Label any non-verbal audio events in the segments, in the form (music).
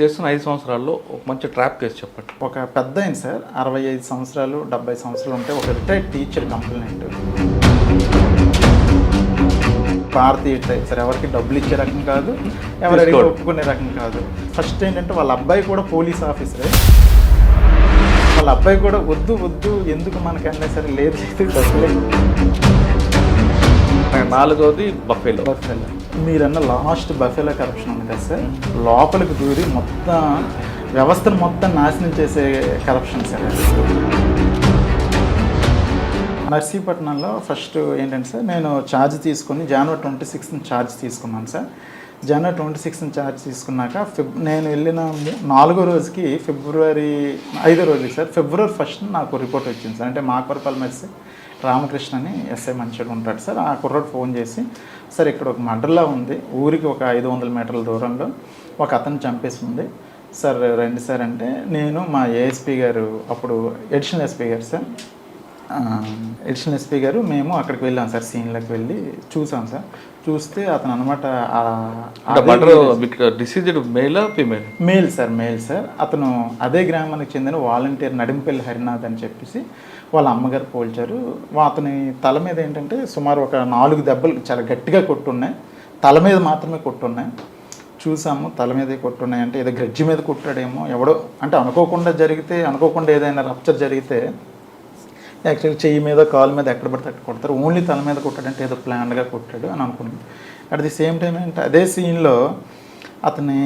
చేస్తున్న ఐదు సంవత్సరాల్లో ఒక మంచి ట్రాప్ కేసు చెప్పండి. ఒక పెద్ద ఆయన సార్. అరవై ఐదు సంవత్సరాలు డెబ్బై సంవత్సరాలు ఉంటే ఒక రిటైర్డ్ టీచర్ కంప్లైంట్ భారతీయ సార్ ఎవరికి డబ్బులు ఇచ్చే రకం కాదు ఎవరు అడిగి తీసుకోడు. ఒప్పుకునే రకం కాదు. ఫస్ట్ ఏంటంటే వాళ్ళ అబ్బాయి కూడా పోలీస్ ఆఫీసరే వాళ్ళ అబ్బాయి కూడా వద్దు వద్దు ఎందుకు మనకన్నా సరే లేదు లేదు డబ్బులే. నాలుగవది బఫేలో. బఫెలో. మీరన్న లాస్ట్ బఫెలో కరప్షన్ ఉంది కదా సార్. లోపలికి దూరి మొత్తం వ్యవస్థను మొత్తం నాశనం చేసే కరప్షన్ సార్ నర్సీపట్నంలో ఫస్ట్ ఏంటంటే సార్ నేను ఛార్జ్ తీసుకుని జనవరి ట్వంటీ సిక్స్త్ ఛార్జ్ తీసుకున్నాను sir. January twenty sixth charge తీసుకున్నాక ఫిబ్ నేను వెళ్ళిన నాలుగో రోజుకి ఫిబ్రవరి ఐదో రోజుకి సార్ ఫిబ్రవరి ఫస్ట్ నాకు రిపోర్ట్ వచ్చింది సార్. అంటే మాకవరపల్లి మెర్సి రామకృష్ణ అని ఎస్ఐ మంచిగా ఉంటాడు సార్. ఆ కుర్రాడు ఫోన్ చేసి సార్ ఇక్కడ ఒక మర్డర్లా ఉంది. ఊరికి ఒక ఐదు వందల మీటర్ల దూరంలో ఒక అతను చంపేసి ఉంది సార్ రండి సార్ అంటే నేను మా ఏఎస్పీ గారు అప్పుడు ఎడిషనల్ ఎస్పీ గారు సార్. ఎడిషనల్ ఎస్పీ గారు మేము అక్కడికి వెళ్ళాం సార్ సీన్లోకి వెళ్ళి చూసాం సార్. చూస్తే అతను అనమాట అంటే మర్డర్ డిసీజ్డ్ మేలా female? Male sir male sir. అతను అదే గ్రామానికి చెందిన వాలంటీర్ నడింపల్లి హరినాథ్ అని చెప్పేసి వాళ్ళ అమ్మగారు పోల్చారు. అతని తల మీద ఏంటంటే సుమారు ఒక నాలుగు దెబ్బలు చాలా గట్టిగా కొట్టున్నాయి. తల మీద మాత్రమే కొట్టున్నాయి. చూసాము తల మీదే కొట్టున్నాయి. అంటే ఏదో గ్రజ్జి మీద కొట్టాడేమో ఎవడో అంటే అనుకోకుండా జరిగితే అనుకోకుండా ఏదైనా రప్చర్ జరిగితే యాక్చువల్లీ చెయ్యి మీద కాలు మీద ఎక్కడ పడితే అక్కడ కొడతారు. ఓన్లీ తల మీద కొట్టాడంటే ఏదో ప్లాన్గా కొట్టాడు అని అనుకున్నాను అట్ ది సేమ్ టైం ఏంటంటే అదే సీన్లో అతని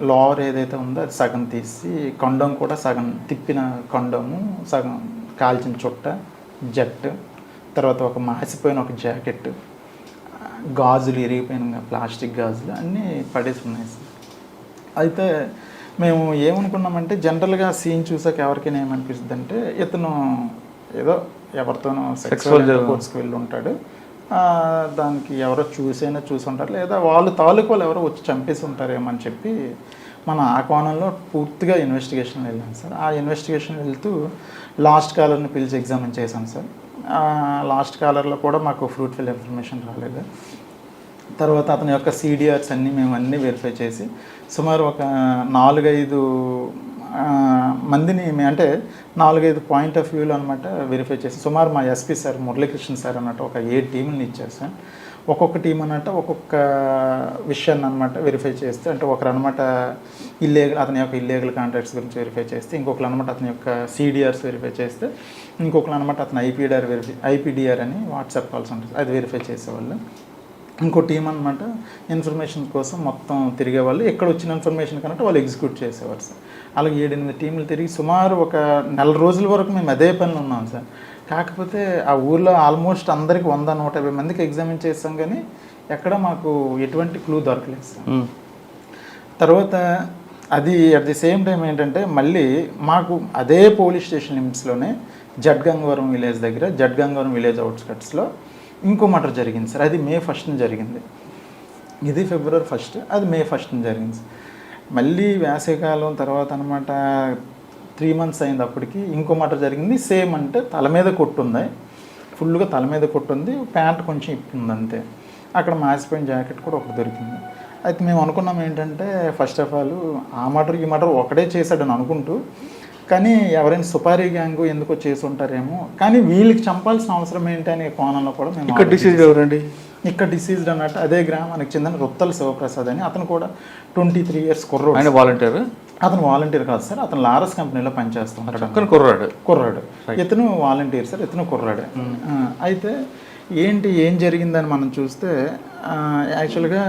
లోవర్ ఏదైతే ఉందో అది సగం తీసి కొండం కూడా సగం తిప్పిన కొండము సగం కాల్చిన చుట్ట జట్టు తర్వాత ఒక మాసిపోయిన ఒక జాకెట్ గాజులు ఇరిగిపోయిన ప్లాస్టిక్ గాజులు అన్నీ పడేసి ఉన్నాయి సార్. అయితే మేము ఏమనుకున్నామంటే జనరల్గా సీన్ చూసాక ఎవరికైనా ఏమనిపిస్తుంది అంటే ఇతను ఏదో ఎవరితోనో సెక్సువల్ కోర్స్కి వెళ్ళి ఉంటాడు. దానికి ఎవరో చూసైనా చూసి ఉంటారు లేదా వాళ్ళు తాలూకు వాళ్ళు ఎవరో వచ్చి చంపేసి ఉంటారేమో అని చెప్పి మన ఆ కోణంలో పూర్తిగా ఇన్వెస్టిగేషన్ వెళ్ళాం సార్. ఆ ఇన్వెస్టిగేషన్ వెళ్తూ లాస్ట్ కాలర్ని పిలిచి ఎగ్జామిన్ చేశాం సార్. లాస్ట్ కాలర్లో కూడా మాకు ఫ్రూట్ఫుల్ ఇన్ఫర్మేషన్ రాలేదు. తర్వాత అతని యొక్క సీడిఆర్స్ అన్నీ మేము అన్నీ వెరిఫై చేసి సుమారు ఒక నాలుగైదు మందిని అంటే నాలుగైదు పాయింట్ ఆఫ్ వ్యూలో అనమాట వెరిఫై చేసి సుమారు మా ఎస్పీ సార్ మురళీకృష్ణ సార్ అన్నట్టు ఒక ఏ టీంని ఇచ్చారు సార్. ఒక్కొక్క టీం అన్నట్టు ఒక్కొక్క విషయాన్ని అనమాట వెరిఫై చేస్తే అంటే ఒకరు అనమాట ఇల్లీగల్ అతని యొక్క ఇల్లీగల్ కాంట్రాక్ట్స్ గురించి వెరిఫై చేస్తే ఇంకొకరు అనమాట అతని యొక్క సీడిఆర్స్ వెరిఫై చేస్తే ఇంకొకరు అనమాట అతని ఐపీడిఆర్ వెరిఫై ఐపీడిఆర్ అని వాట్సాప్ కాల్స్ ఉంటుంది. అది వెరిఫై చేసేవాళ్ళు. ఇంకో టీం అనమాట ఇన్ఫర్మేషన్ కోసం మొత్తం తిరిగేవాళ్ళు. ఎక్కడ వచ్చిన ఇన్ఫర్మేషన్ కనుక వాళ్ళు ఎగ్జిక్యూట్ చేసేవారు సార్. అలాగే ఏడెనిమిది టీంలు తిరిగి సుమారు ఒక నెల రోజుల వరకు మేము అదే పనిలో ఉన్నాం సార్. కాకపోతే ఆ ఊర్లో ఆల్మోస్ట్ అందరికి వంద నూట యాభై మందికి ఎగ్జామిన్ చేస్తాం కానీ ఎక్కడ మాకు ఎటువంటి క్లూ దొరకలేదు సార్. తర్వాత అది అట్ ది సేమ్ టైం ఏంటంటే మళ్ళీ మాకు అదే పోలీస్ స్టేషన్ లిమిట్స్లోనే జడ్గంగవరం విలేజ్ దగ్గర జడ్గంగవరం విలేజ్ అవుట్స్కట్స్లో ఇంకో మటర్ జరిగింది సార్. అది మే ఫస్ట్న జరిగింది. ఇది ఫిబ్రవరి ఫస్ట్ అది మే ఫస్ట్న జరిగింది సార్. మళ్ళీ వేసవికాలం తర్వాత అనమాట త్రీ మంత్స్ అయింది అప్పటికి. ఇంకో మటర్ జరిగింది సేమ్ అంటే తల మీద కొట్టుంది. ఫుల్గా తల మీద కొట్టుంది ప్యాంట్ కొంచెం ఇప్పుంది అంతే. అక్కడ మాసిపోయిన జాకెట్ కూడా ఒకటి దొరికింది. అయితే మేము అనుకున్నాం ఏంటంటే ఫస్ట్ ఆఫ్ ఆల్ ఆ మటర్ ఈ మటర్ ఒకడే చేశాడని అనుకుంటూ కానీ ఎవరైనా సుపారీ గ్యాంగ్ ఎందుకో చేసి ఉంటారేమో కానీ వీళ్ళకి చంపాల్సిన అవసరం ఏంటి అనే కోణంలో కూడా మేము ఇక్కడ డిసీజ్ ఎవరండి? ఇక్కడ డిసీజ్డ్ అన్నట్టు అదే గ్రామానికి చెందిన రుత్తల శివప్రసాద్ అని. అతను కూడా ట్వంటీ త్రీ ఇయర్స్ కుర్రోడు. ఆయన వాలంటీర్ అతను వాలంటీర్ కాదు సార్ అతను లారస్ కంపెనీలో పనిచేస్తుంటాడు కుర్రాడు. కుర్రాడు. ఇతను వాలంటీర్ సార్ ఇతను కుర్రాడే. ఆ, అయితే ఏంటి ఏం జరిగిందని మనం చూస్తే యాక్చువల్గా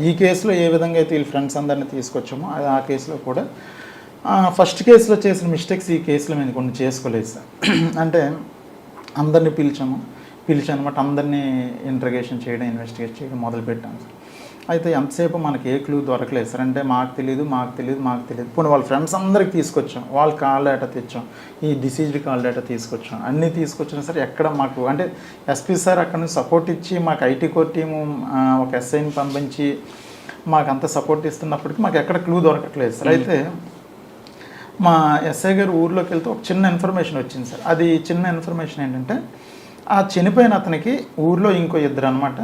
ఈ కేసులో ఏ విధంగా అయితే వీళ్ళ ఫ్రెండ్స్ అందరిని తీసుకొచ్చామో అది ఆ కేసులో కూడా ఫస్ట్ కేసులో చేసిన మిస్టేక్స్ ఈ కేసులో మేము కొన్ని చేసుకోలేదు సార్. (clears throat) అంటే అందరిని పిలిచాము. పిలిచి అనమాట అందరినీ ఇంట్రగేషన్ చేయడం ఇన్వెస్టిగేట్ చేయడం మొదలుపెట్టాము సార్. అయితే ఎంతసేపు మనకి ఏ క్లూ దొరకలేదు. సార్ అంటే మాకు తెలియదు మాకు తెలియదు మాకు తెలియదు పోనీ వాళ్ళ ఫ్రెండ్స్ అందరికి తీసుకొచ్చాం. వాళ్ళ కాల్ డేటా తెచ్చాం. ఈ డిసీజ్డ్ కాల్ డేటా తీసుకొచ్చాం. అన్నీ తీసుకొచ్చినా సరే ఎక్కడ మాకు అంటే ఎస్పీ సార్ అక్కడ నుంచి సపోర్ట్ ఇచ్చి మాకు ఐటీ కోర్ టీము ఒక ఎస్ఐని పంపించి మాకు అంత సపోర్ట్ ఇస్తున్నప్పటికీ మాకు ఎక్కడ క్లూ దొరకట్లేదు. సార్ అయితే మా ఎస్ఐ గారు ఊర్లోకి వెళ్తే ఒక చిన్న ఇన్ఫర్మేషన్ వచ్చింది సార్. అది చిన్న ఇన్ఫర్మేషన్ ఏంటంటే ఆ చనిపోయిన అతనికి ఊర్లో ఇంకో ఇద్దరు అనమాట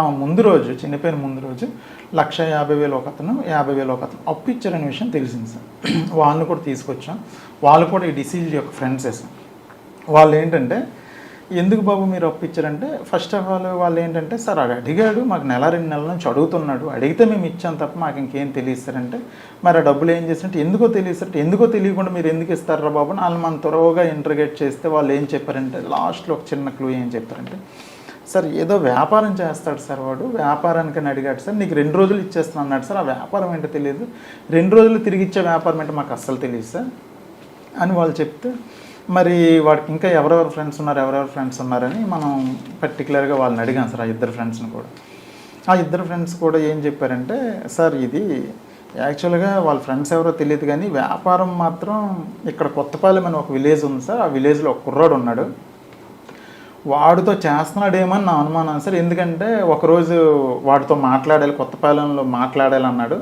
ముందు రోజు చనిపోయిన ముందు రోజు లక్ష యాభై వేలు ఒక అతను యాభై వేలు ఒక అతను. అప్పు ఇచ్చారనే విషయం తెలిసింది సార్. (clears throat) వాళ్ళని కూడా తీసుకొచ్చాం. వాళ్ళు కూడా ఈ డిసీజ్ యొక్క ఫ్రెండ్సే సార్. వాళ్ళు ఏంటంటే ఎందుకు బాబు మీరు అప్పు ఇచ్చారంటే ఫస్ట్ ఆఫ్ ఆల్ వాళ్ళు ఏంటంటే సార్ అది అడిగాడు మాకు నెల రెండు నెలల నుంచి అడుగుతున్నాడు. అడిగితే మేము ఇచ్చాం తప్ప మాకు ఇంకేం తెలియస్తారంటే మరి ఆ డబ్బులు ఏం చేస్తారంటే ఎందుకో తెలియస్తారంటే ఎందుకో తెలియకుండా మీరు ఎందుకు ఇస్తారా బాబు? అని వాళ్ళు మనం త్వరగా ఇంటర్గేట్ చేస్తే వాళ్ళు ఏం చెప్పారంటే లాస్ట్లో ఒక చిన్న క్లూ ఏం చెప్పారంటే సార్ ఏదో వ్యాపారం చేస్తాడు సార్ వాడు వ్యాపారానికని అడిగాడు సార్ నీకు రెండు రోజులు ఇచ్చేస్తాను అన్నాడు సార్. ఆ వ్యాపారం ఏంటో తెలియదు. రెండు రోజులు తిరిగి ఇచ్చే వ్యాపారం ఏంటో మాకు అస్సలు తెలియదు సార్ అని వాళ్ళు చెప్తే మరి వాడికి ఇంకా ఎవరెవరు ఫ్రెండ్స్ ఉన్నారు ఎవరెవరు ఫ్రెండ్స్ ఉన్నారని మనం పర్టికులర్గా వాళ్ళని అడిగాం సార్ ఆ ఇద్దరు ఫ్రెండ్స్ని కూడా. ఆ ఇద్దరు ఫ్రెండ్స్ కూడా ఏం చెప్పారంటే సార్ ఇది యాక్చువల్గా వాళ్ళ ఫ్రెండ్స్ ఎవరో తెలియదు కానీ వ్యాపారం మాత్రం ఇక్కడ కొత్తపాలెం అని ఒక విలేజ్ ఉంది సార్. ఆ విలేజ్లో ఒక కుర్రాడు ఉన్నాడు. వాడితో చేస్తున్నాడేమని నా అనుమానం. సార్ ఎందుకంటే ఒకరోజు వాడితో మాట్లాడాలి కొత్తపాలెంలో మాట్లాడాలి అన్నాడు.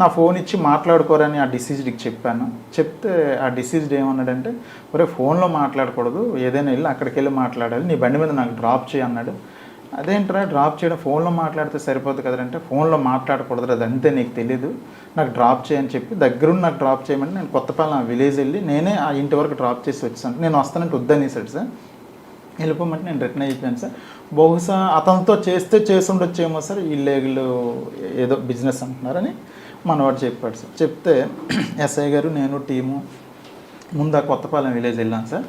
నా ఫోన్ ఇచ్చి మాట్లాడుకోరని ఆ డిసీజ్డ్కి చెప్పాను. చెప్తే ఆ డిసీజ్డ్ ఏమన్నాడంటే ఒరే ఫోన్లో మాట్లాడకూడదు ఏదైనా వెళ్ళి అక్కడికి వెళ్ళి మాట్లాడాలి నీ బండి మీద నాకు డ్రాప్ చేయి అన్నాడు. అదేంట్రా డ్రాప్ చేయడం ఫోన్లో మాట్లాడితే సరిపోదు కదంటే ఫోన్లో మాట్లాడకూడదు అది అంతే నీకు తెలీదు నాకు డ్రాప్ చేయని చెప్పి దగ్గరుండి నాకు డ్రాప్ చేయమని నేను కొత్తపాలెం ఆ విలేజ్ వెళ్ళి నేనే ఆ ఇంటి వరకు డ్రాప్ చేసి వచ్చాను నేను వస్తానంటే వద్దనేసాడు సార్. వెళ్ళిపోమంటే నేను రిటర్న్ అయిపోయాను సార్. బహుశా అతనితో చేస్తే చేసి ఉండొచ్చేమో సార్ ఇల్లీగల్ ఏదో బిజినెస్ అంటున్నారని మనవాడు చెప్పాడు సార్. చెప్తే ఎస్ఐ గారు నేను టీము ముందు ఆ కొత్తపాలెం విలేజ్ వెళ్ళాను సార్.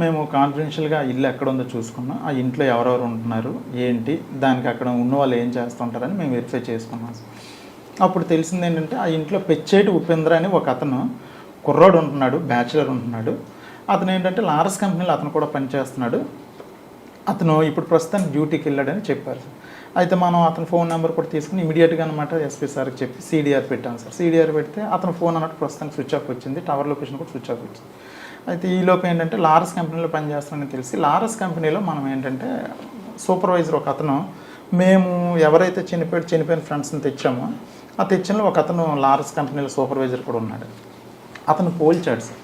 మేము కాన్ఫిడెన్షియల్గా ఆ ఇల్లు ఎక్కడ ఉందో చూసుకున్నాం. ఆ ఇంట్లో ఎవరెవరు ఉంటున్నారు ఏంటి దానికి అక్కడ ఉన్న వాళ్ళు ఏం చేస్తుంటారని మేము వెరిఫై చేసుకున్నాం సార్. అప్పుడు తెలిసింది ఏంటంటే ఆ ఇంట్లో పెచ్చేటి ఉపేంద్ర అని ఒక అతను కుర్రాడు ఉంటున్నాడు బ్యాచిలర్ ఉంటున్నాడు. అతను ఏంటంటే లారస్ కంపెనీలో అతను కూడా పనిచేస్తున్నాడు. అతను ఇప్పుడు ప్రస్తుతానికి డ్యూటీకి వెళ్ళాడని చెప్పారు సార్. అయితే మనం అతని ఫోన్ నెంబర్ కూడా తీసుకుని ఇమీడియట్గా అనమాట ఎస్పీ సార్కి చెప్పి సీడీఆర్ పెట్టాం సార్. సీడీఆర్ పెడితే అతను ఫోన్ అన్నట్టు ప్రస్తుతానికి స్విచ్ ఆఫ్ వచ్చింది. టవర్ లొకేషన్ కూడా స్విచ్ ఆఫ్ వచ్చింది. అయితే ఈ లోపు ఏంటంటే లారస్ కంపెనీలో పనిచేస్తానని తెలిసి లారస్ కంపెనీలో మనం ఏంటంటే సూపర్వైజర్ ఒక అతను మేము ఎవరైతే చనిపోయి చనిపోయిన ఫ్రెండ్స్ని తెచ్చామో ఆ తెచ్చిన ఒక అతను లారస్ కంపెనీలో సూపర్వైజర్ కూడా ఉన్నాడు. అతను పోల్చాడు సార్.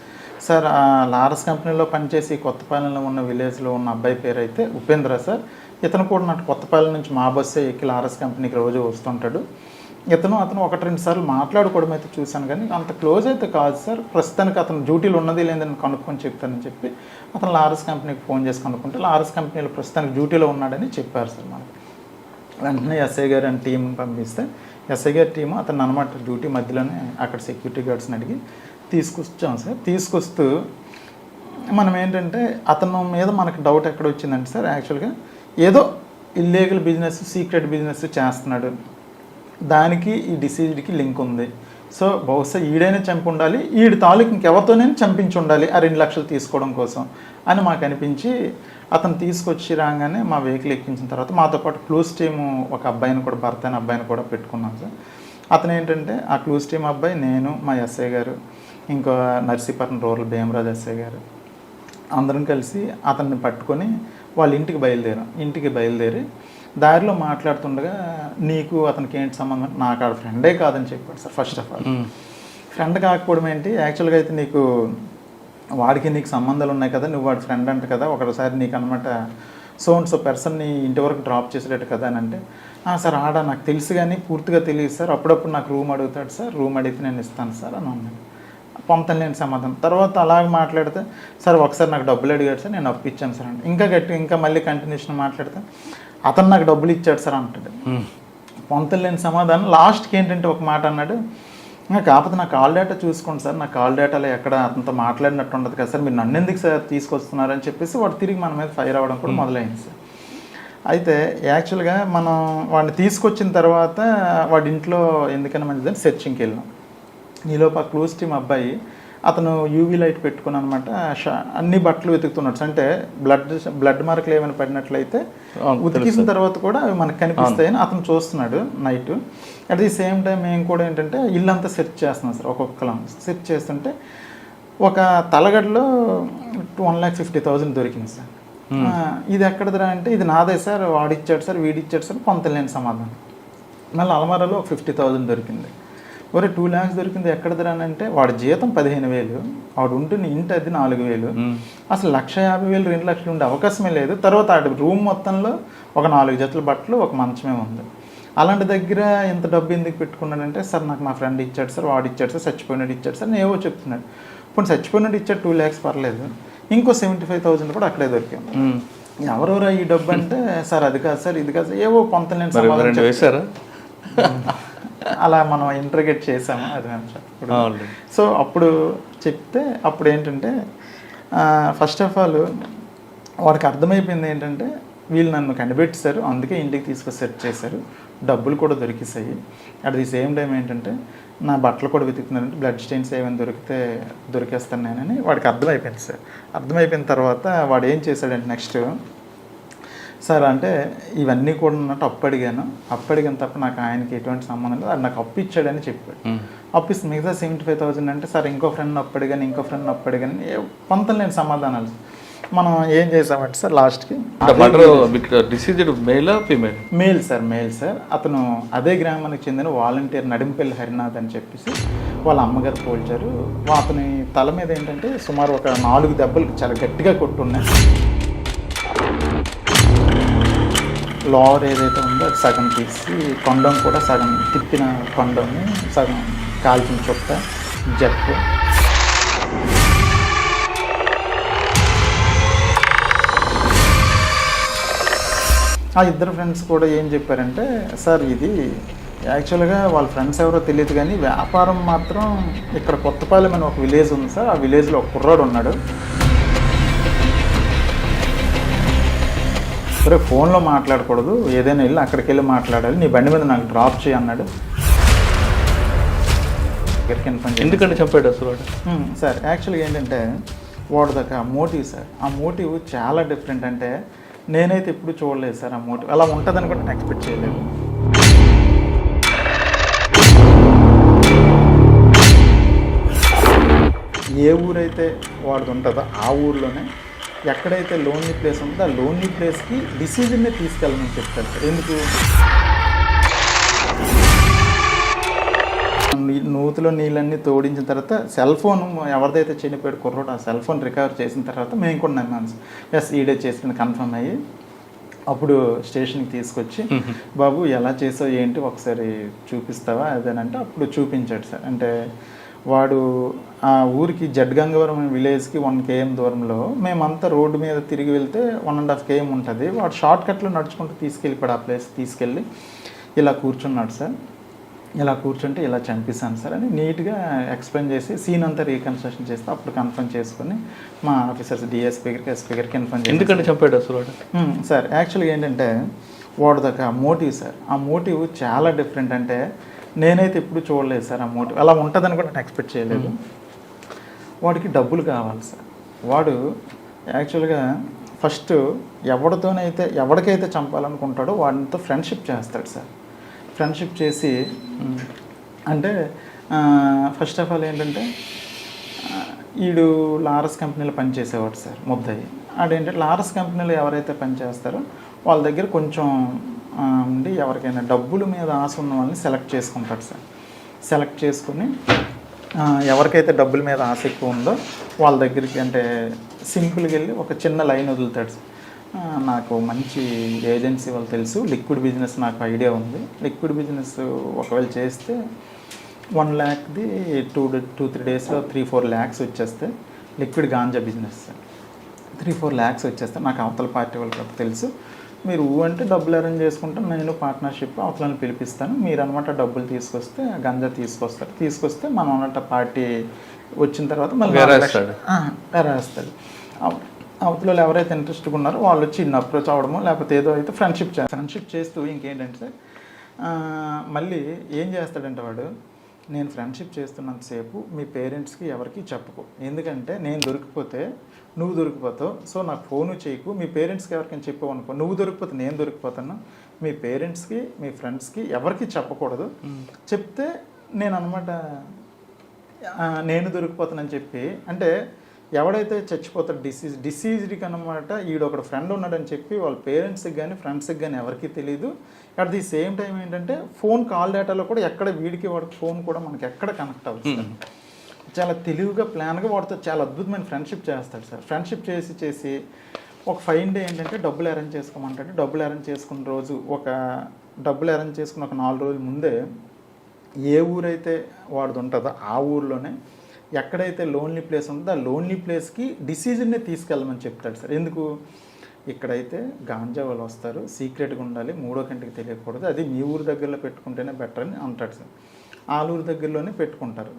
సార్ లారస్ కంపెనీలో పనిచేసి కొత్తపాలెంలో ఉన్న విలేజ్లో ఉన్న అబ్బాయి పేరు అయితే ఉపేంద్ర సార్. ఇతను కూడా నాకు కొత్తపాలెం నుంచి మా బస్సే ఎక్కి లారస్ కంపెనీకి రోజు వస్తుంటాడు. ఇతను అతను ఒకటి రెండు సార్లు మాట్లాడుకోవడం అయితే చూశాను కానీ అంత క్లోజ్ అయితే కాదు సార్. ప్రస్తుతానికి అతను డ్యూటీలో ఉన్నది లేదని కనుక్కొని చెప్తానని చెప్పి అతను లారస్ కంపెనీకి ఫోన్ చేసి కనుక్కుంటే లారస్ కంపెనీలో ప్రస్తుతానికి డ్యూటీలో ఉన్నాడని చెప్పారు సార్ మనకి. వెంటనే ఎస్ఐ గారు అని టీం పంపిస్తే ఎస్ఐ గారి టీము అతను అనమాట డ్యూటీ మధ్యలోనే అక్కడ సెక్యూరిటీ గార్డ్స్ని అడిగి తీసుకొచ్చాం సార్ తీసుకొస్తూ మనం ఏంటంటే అతను మీద మనకు డౌట్ ఎక్కడ వచ్చిందంటే సార్ యాక్చువల్గా ఏదో ఇల్లీగల్ బిజినెస్ సీక్రెట్ బిజినెస్ చేస్తున్నాడు. దానికి ఈ డిసీజ్డ్కి లింక్ ఉంది. సో బహుశా ఈడైనా చంపి ఉండాలి ఈడి తాలూకు ఇంకెవరితోనైనా చంపించి ఉండాలి ఆ రెండు లక్షలు తీసుకోవడం కోసం అని మాకు అనిపించి అతను తీసుకొచ్చి రాగానే మా వెహికల్ ఎక్కించిన తర్వాత మాతో పాటు క్లూస్ టీము ఒక అబ్బాయిని కూడా భర్త అయిన అబ్బాయిని కూడా పెట్టుకున్నాం సార్. అతను ఏంటంటే ఆ క్లూస్ టీమ్ అబ్బాయి నేను మా ఎస్ఐ గారు. ఇంకో నర్సీపట్నం రూరల్ భీమరాజ్ ఎస్ఐ గారు. అందరం కలిసి అతన్ని పట్టుకొని వాళ్ళ ఇంటికి బయలుదేరాం. ఇంటికి బయలుదేరి దారిలో మాట్లాడుతుండగా నీకు అతనికి ఏంటి సంబంధం? నాకు ఆడ ఫ్రెండే కాదని చెప్పాడు sir first of all. Friend కాకపోవడం ఏంటి? యాక్చువల్గా అయితే నీకు వాడికి నీకు సంబంధాలు ఉన్నాయి కదా నువ్వు వాడి ఫ్రెండ్ అంట కదా ఒకసారి నీకు అనమాట సో అండ్ సో పర్సన్ని ఇంటి వరకు డ్రాప్ చేసేటట్టు కదా అని అంటే "ఆ, సార్ ఆడ నాకు తెలుసు కానీ పూర్తిగా తెలియదు సార్. అప్పుడప్పుడు నాకు రూమ్ అడుగుతాడు సార్. రూమ్ అడిగితే నేను ఇస్తాను సార్ అని అన్నాడు. పొంతన లేని సమాధానం. తర్వాత అలాగే మాట్లాడితే సార్ ఒకసారి నాకు డబ్బులు అడిగాడు సార్ నేను అప్పు ఇచ్చాను సార్ అంటే. ఇంకా గట్టి ఇంకా మళ్ళీ కంటిన్యూషన్ మాట్లాడితే అతను నాకు డబ్బులు ఇచ్చాడు సార్ అంటాడు. పొంతలు లేని సమాధానం. లాస్ట్కి ఏంటంటే ఒక మాట అన్నాడు "ఇంకా కాకపోతే నా కాల్ డేటా చూసుకోండి సార్ నా కాల్ డేటాలో ఎక్కడ అతనితో మాట్లాడినట్టు ఉండదు కదా సార్ మీరు నన్ను ఎందుకు సార్ తీసుకొస్తున్నారని చెప్పేసి వాడు తిరిగి మన మీద ఫైర్ అవ్వడం కూడా మొదలైంది సార్. అయితే యాక్చువల్గా మనం వాడిని తీసుకొచ్చిన తర్వాత వాడి ఇంట్లో ఎందుకైనా మంచిదని సెర్చింగ్కి వెళ్ళాం. ఈలోపు ఆ క్లూస్ టీమ్ అబ్బాయి అతను యూవీ లైట్ పెట్టుకుని అనమాట అన్ని బట్టలు వెతుకుతున్నాడు. అంటే బ్లడ్ బ్లడ్ మార్కులు ఏమైనా పడినట్లయితే ఉతికేసిన తర్వాత కూడా అవి మనకు కనిపిస్తాయని అతను చూస్తున్నాడు night at the same time మేము కూడా ఏంటంటే ఇల్లంతా సెర్చ్ చేస్తున్నాం సార్ ఒక్కొక్కలం సెర్చ్ చేస్తుంటే ఒక తలగడలో వన్ ల్యాక్ ఫిఫ్టీ థౌజండ్ దొరికింది సార్. ఆ, ఇది ఎక్కడదిరా అంటే ఇది నాదే సార్ వాడిచ్చాడు సార్ వీడిచ్చాడు సార్ పొంతలేని సమాధానం. మళ్ళీ అలమారాలో ఒక ఫిఫ్టీ థౌజండ్ దొరికింది. ఒరే టూ ల్యాక్స్ దొరికింది ఎక్కడ అంటే వాడి జీతం పదిహేను వేలు వాడు ఉంటున్న ఇంటి అది నాలుగు వేలు. అసలు లక్ష యాభై వేలు రెండు లక్షలు ఉండే అవకాశమే లేదు. తర్వాత ఆ రూమ్ మొత్తంలో ఒక నాలుగు జతల బట్టలు ఒక మంచమే ఉంది. అలాంటి దగ్గర ఇంత డబ్బు ఎందుకు పెట్టుకున్నాడంటే సార్ నాకు మా ఫ్రెండ్ ఇచ్చాడు సార్ వాడు ఇచ్చాడు సార్ చచ్చిపోయినాడు ఇచ్చాడు సార్ నేను ఏవో చెప్తున్నాడు. ఇప్పుడు చచ్చిపోయినాడు ఇచ్చాడు టూ ల్యాక్స్ పర్లేదు. ఇంకో సెవెంటీ ఫైవ్ థౌసండ్ కూడా అక్కడే దొరికాము మ్మ్. ఎవరెవరా ఈ డబ్బు అంటే సార్ అది కాదు సార్ ఇది కాదు ఏవో కొంత నేను అలా మనం ఇంటర్గేట్ చేసాము అది. సో అప్పుడు చెప్తే అప్పుడు ఏంటంటే ఫస్ట్ ఆఫ్ ఆల్ వాడికి అర్థమైపోయింది ఏంటంటే వీళ్ళు నన్ను కనిపెట్టేశారు అందుకే ఇంటికి తీసుకొని సెట్ చేశారు. డబ్బులు కూడా దొరికేసాయి అట్ ది సేమ్ టైం ఏంటంటే నా బట్టలు కూడా వెతుకుతున్నారంటే బ్లడ్ స్టెయిన్స్ ఏమైనా దొరికితే దొరికేస్తాను నేనని వాడికి అర్థమైపోయింది సార్ అర్థమైపోయిన తర్వాత వాడు ఏం చేశాడంటే నెక్స్ట్ సార్ అంటే ఇవన్నీ కూడా ఉన్నట్టు అప్పు అడిగాను అప్పు అడిగిన తప్ప నాకు ఆయనకి ఎటువంటి సంబంధం లేదు. అది నాకు అప్పు ఇచ్చాడని చెప్పాడు. అప్పు ఇస్తే మిగతా సెవెంటీ ఫైవ్ థౌసండ్ అంటే సార్ ఇంకో ఫ్రెండ్ అప్పు అడిగాను ఇంకో ఫ్రెండ్ అప్పు అడిగాను కొంత లేని సమాధానాలు. మనం ఏం చేసామంటే సార్ లాస్ట్కి మేలా female? Male sir male sir. అతను అదే గ్రామానికి చెందిన వాలంటీర్ నడింపల్లి హరినాథ్ అని చెప్పేసి వాళ్ళ అమ్మగారు పోల్చారు. అతని తల మీద ఏంటంటే సుమారు ఒక నాలుగు దెబ్బలు చాలా గట్టిగా కొట్టున్నాయి. లోవర్ ఏదైతే ఉందో అది సగం తీసి కొండం కూడా సగం తిప్పిన కొండని సగం కాల్చిన చుట్ట జప్పు. ఆ ఇద్దరు ఫ్రెండ్స్ కూడా ఏం చెప్పారంటే సార్ ఇది యాక్చువల్గా వాళ్ళ ఫ్రెండ్స్ ఎవరో తెలియదు కానీ వ్యాపారం మాత్రం ఇక్కడ కొత్తపాలెం అని ఒక విలేజ్ ఉంది సార్. ఆ విలేజ్లో ఒక కుర్రాడు ఉన్నాడు. సరే ఫోన్లో మాట్లాడకూడదు. ఏదైనా వెళ్ళి అక్కడికి వెళ్ళి మాట్లాడాలి. నీ బండి మీద నాకు డ్రాప్ చేయి అన్నాడు. దగ్గరికి. ఎందుకంటే చంపాడు అసలు. సార్ యాక్చువల్గా ఏంటంటే వాడు దగ్గర మోటివ్ సార్. ఆ మోటివ్ చాలా డిఫరెంట్ అంటే నేనైతే ఎప్పుడు చూడలేదు సార్ ఆ మోటివ్. అలా ఉంటుందని కూడా నేను ఎక్స్పెక్ట్ చేయలేదు. ఏ ఊరైతే వాడిది ఉంటుందో ఆ ఊర్లోనే ఎక్కడైతే లోన్లీ ప్లేస్ ఉంటుందో ఆ లోన్లీ ప్లేస్కి డిసిజన్నే తీసుకెళ్ళమని చెప్తారు. సార్ ఎందుకు నూతిలో నీళ్ళన్నీ తోడించిన తర్వాత సెల్ ఫోన్ ఎవరిదైతే చనిపోయాడు కుర్రోడు ఆ సెల్ ఫోన్ రికవర్ చేసిన తర్వాత మేము కూడా నమ్మాను ఎస్ ఈడే చేసింది కన్ఫర్మ్ అయ్యి అప్పుడు స్టేషన్కి తీసుకొచ్చి బాబు ఎలా చేసావు? ఏంటి? ఒకసారి చూపిస్తావా? అదేనంటే అప్పుడు చూపించాడు సార్. అంటే వాడు ఆ ఊరికి జడ్గంగవరం విలేజ్కి వన్ కేఎం దూరంలో మేమంతా రోడ్డు మీద తిరిగి వెళ్తే వన్ అండ్ హాఫ్ కేఎం ఉంటుంది. వాడు షార్ట్ కట్లో నడుచుకుంటూ తీసుకెళ్ళిపోయాడు ఆ ప్లేస్ తీసుకెళ్ళి. ఇలా కూర్చున్నాడు సార్. ఇలా కూర్చుంటే ఇలా చంపిస్తాను సార్ అని నీట్గా ఎక్స్ప్లెయిన్ చేసి సీన్ అంతా రీకన్స్ట్రక్షన్ చేస్తే అప్పుడు కన్ఫర్మ్ చేసుకొని మా ఆఫీసర్స్ డిఎస్పీ గారికి ఎస్పీ గారికి ఇన్ఫార్మ్ చేసి ఎందుకంటే చంపాడు అసలు. సార్ యాక్చువల్గా ఏంటంటే వాడు దగ్గర మోటివ్ సార్. ఆ మోటివ్ చాలా డిఫరెంట్ అంటే నేనైతే ఎప్పుడు చూడలేదు సార్ ఆ మోటివ్. అలా ఉంటుందని కూడా నేను ఎక్స్పెక్ట్ చేయలేదు. వాడికి డబ్బులు కావాలి సార్. వాడు యాక్చువల్గా ఫస్ట్ ఎవరితోనైతే ఎవరికైతే చంపాలనుకుంటాడో వాడితో ఫ్రెండ్షిప్ చేస్తాడు సార్. ఫ్రెండ్షిప్ చేసి అంటే ఫస్ట్ ఆఫ్ ఆల్ ఏంటంటే ఈడు లారస్ కంపెనీలో పనిచేసేవాడు సార్ ముద్దయ్య ఆడేంటంటే లారస్ కంపెనీలో ఎవరైతే పనిచేస్తారో వాళ్ళ దగ్గర కొంచెం ఉండి ఎవరికైనా డబ్బుల మీద ఆశ ఉన్న వాళ్ళని సెలెక్ట్ చేసుకుంటాడు సార్. సెలెక్ట్ చేసుకుని ఎవరికైతే డబ్బుల మీద ఆశ ఎక్కువ ఉందో వాళ్ళ దగ్గరికి అంటే సింపుల్గా వెళ్ళి ఒక చిన్న లైన్ వదులుతాడు సార్. నాకు మంచి ఏజెన్సీ వాళ్ళు తెలుసు లిక్విడ్ బిజినెస్ నాకు ఐడియా ఉంది. లిక్విడ్ బిజినెస్ ఒకవేళ చేస్తే వన్ ల్యాక్ది టూ టూ త్రీ డేస్లో త్రీ ఫోర్ ల్యాక్స్ వచ్చేస్తే liquid ganja business three four lakhs వచ్చేస్తే నాకు అవతల పార్టీ వాళ్ళకి తెలుసు. మీరు ఊ అంటే డబ్బులు అరేంజ్ చేసుకుంటాను నేను పార్ట్నర్షిప్ అవతలని పిలిపిస్తాను. మీరు అనమాట డబ్బులు తీసుకొస్తే గంజా తీసుకొస్తారు. తీసుకొస్తే మనం అన్నట్టు పార్టీ వచ్చిన తర్వాత మళ్ళీ అవ- అవతల ఎవరైతే ఇంట్రెస్ట్గా ఉన్నారో వాళ్ళు వచ్చి ఇన్ని అప్రోచ్ అవ్వడమో లేకపోతే ఏదో అయితే ఫ్రెండ్షిప్ చేస్తారు ఫ్రెండ్షిప్ చేస్తూ ఇంకేంటంటే మళ్ళీ ఏం చేస్తాడంటే వాడు నేను ఫ్రెండ్షిప్ చేస్తున్నంతసేపు మీ పేరెంట్స్కి ఎవరికి చెప్పుకో. ఎందుకంటే నేను దొరికిపోతే నువ్వు దొరికిపోతావు. సో నాకు ఫోను చేయకు. మీ పేరెంట్స్కి ఎవరికైనా చెప్పావు అనుకో. నువ్వు దొరికిపోతే నేను దొరికిపోతాను? మీ పేరెంట్స్కి మీ ఫ్రెండ్స్కి ఎవరికి చెప్పకూడదు. చెప్తే నేను అనమాట నేను దొరికిపోతానని చెప్పి. అంటే ఎవడైతే చచ్చిపోతాడు డిసీజ్ డిసీజ్డ్కి అనమాట ఈడు ఒకడు ఫ్రెండ్ ఉన్నాడని చెప్పి వాళ్ళ పేరెంట్స్కి కానీ ఫ్రెండ్స్కి కానీ ఎవరికీ తెలియదు అట్ ది సేమ్ టైం ఏంటంటే ఫోన్ కాల్ డేటాలో కూడా ఎక్కడ వీడికి వాడికి ఫోన్ కూడా మనకి ఎక్కడ కనెక్ట్ అవుతుంది చాలా తెలివిగా ప్లాన్గా వాడితో చాలా అద్భుతమైన ఫ్రెండ్షిప్ చేస్తాడు సార్. ఫ్రెండ్షిప్ చేసి చేసి ఒక ఫైన్ డే ఏంటంటే డబ్బులు అరేంజ్ చేసుకోమంటాడు. డబ్బులు అరేంజ్ చేసుకున్న రోజు ఒక డబ్బులు అరేంజ్ చేసుకున్న ఒక నాలుగు రోజుల ముందే ఏ ఊరైతే వాడిది ఉంటుందో ఆ ఊర్లోనే ఎక్కడైతే లోన్లీ ప్లేస్ ఉంటుందో ఆ లోన్లీ ప్లేస్కి డిసిజన్నే తీసుకెళ్ళమని చెప్తాడు సార్. ఎందుకు? ఇక్కడైతే గాంజా వాళ్ళు వస్తారు. సీక్రెట్గా ఉండాలి. మూడో కంటికి తెలియకూడదు. అది మీ ఊరు దగ్గరలో పెట్టుకుంటేనే బెటర్ అని అంటాడు సార్. ఆలూరు దగ్గరలోనే పెట్టుకుంటారు.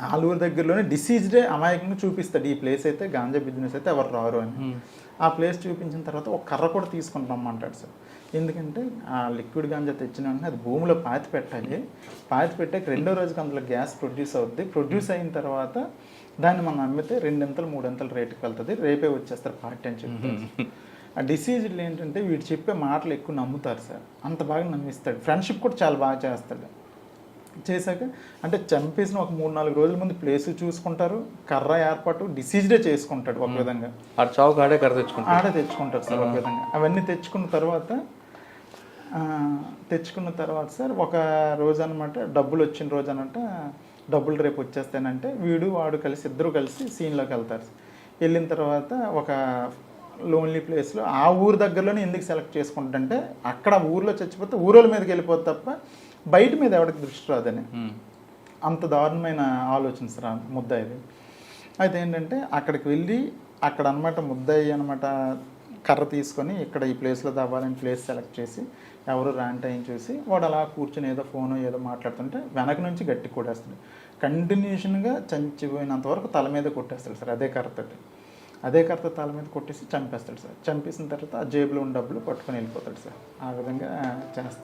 ఆలూరు దగ్గరలోనే డిసీజ్డే అమాయకంగా చూపిస్తాడు. ఈ ప్లేస్ అయితే గాంజా బిజినెస్ అయితే ఎవరు రారు అని. ఆ ప్లేస్ చూపించిన తర్వాత ఒక కర్ర కూడా తీసుకొని రమ్మంటాడు సార్. ఎందుకంటే ఆ లిక్విడ్ గాంజా తెచ్చిన వెంటనే అది భూమిలో పాతి పెట్టాలి. పాతి పెట్టాక రెండో రోజుకి అందులో గ్యాస్ ప్రొడ్యూస్ అవుద్ది. ప్రొడ్యూస్ అయిన తర్వాత దాన్ని మనం అమ్మితే రెండింతలు మూడింతలు రేటుకి వెళ్తుంది. రేపే వచ్చేస్తారు పార్టీ అని చెప్తారు ఆ డిసీజులు ఏంటంటే వీడు చెప్పే మాటలు ఎక్కువ నమ్ముతారు సార్. అంత బాగా నమ్మిస్తాడు. ఫ్రెండ్షిప్ కూడా చాలా బాగా చేస్తాడు. చేశాక అంటే చంపేసిన ఒక మూడు నాలుగు రోజుల ముందు ప్లేస్ చూసుకుంటారు కర్ర ఏర్పాటు డిసీజ్డే చేసుకుంటాడు ఒక విధంగా. ఆడ చావు కాడే కర తెచ్చుకుంటా ఆడ తెచ్చుకుంటారు సార్ ఒక విధంగా. అవన్నీ తెచ్చుకున్న తర్వాత తెచ్చుకున్న తర్వాత సార్ ఒక రోజు అనమాట డబ్బులు వచ్చిన రోజు అనమాట డబ్బులు రేపు వచ్చేస్తానంటే వీడు వాడు కలిసి ఇద్దరు కలిసి సీన్లోకి వెళ్తారు వెళ్ళిన తర్వాత ఒక లోన్లీ ప్లేస్లో ఆ ఊరు దగ్గరలోనే ఎందుకు సెలెక్ట్ చేసుకుంటుంటే అక్కడ ఊర్లో చచ్చిపోతే ఊరోళ్ళ మీదకి వెళ్ళిపోతే తప్ప బయట మీద ఎవరికి దృష్టి రాదని. అంత దారుణమైన ఆలోచన సార్ ఆ ముద్దాయిది. అయితే ఏంటంటే అక్కడికి వెళ్ళి అక్కడ అనమాట ముద్దాయి అనమాట కర్ర తీసుకొని ఇక్కడ ఈ ప్లేస్లో తవ్వాలని ప్లేస్ సెలెక్ట్ చేసి ఎవరు ర్యాంట్ అయ్యి చూసి వాడు అలా కూర్చొని ఏదో ఫోన్ ఏదో మాట్లాడుతుంటే వెనక నుంచి గట్టి కొట్టేస్తాడు. కంటిన్యూషన్గా చంచిపోయినంత వరకు తల మీద కొట్టేస్తాడు సార్ అదే కర్రతోటి అదే కర్రతో తల మీద కొట్టేసి చంపేస్తాడు సార్. చంపేసిన తర్వాత ఆ జేబులో ఉన్న డబ్బులు పట్టుకొని వెళ్ళిపోతాడు సార్. ఆ విధంగా చేస్తాడు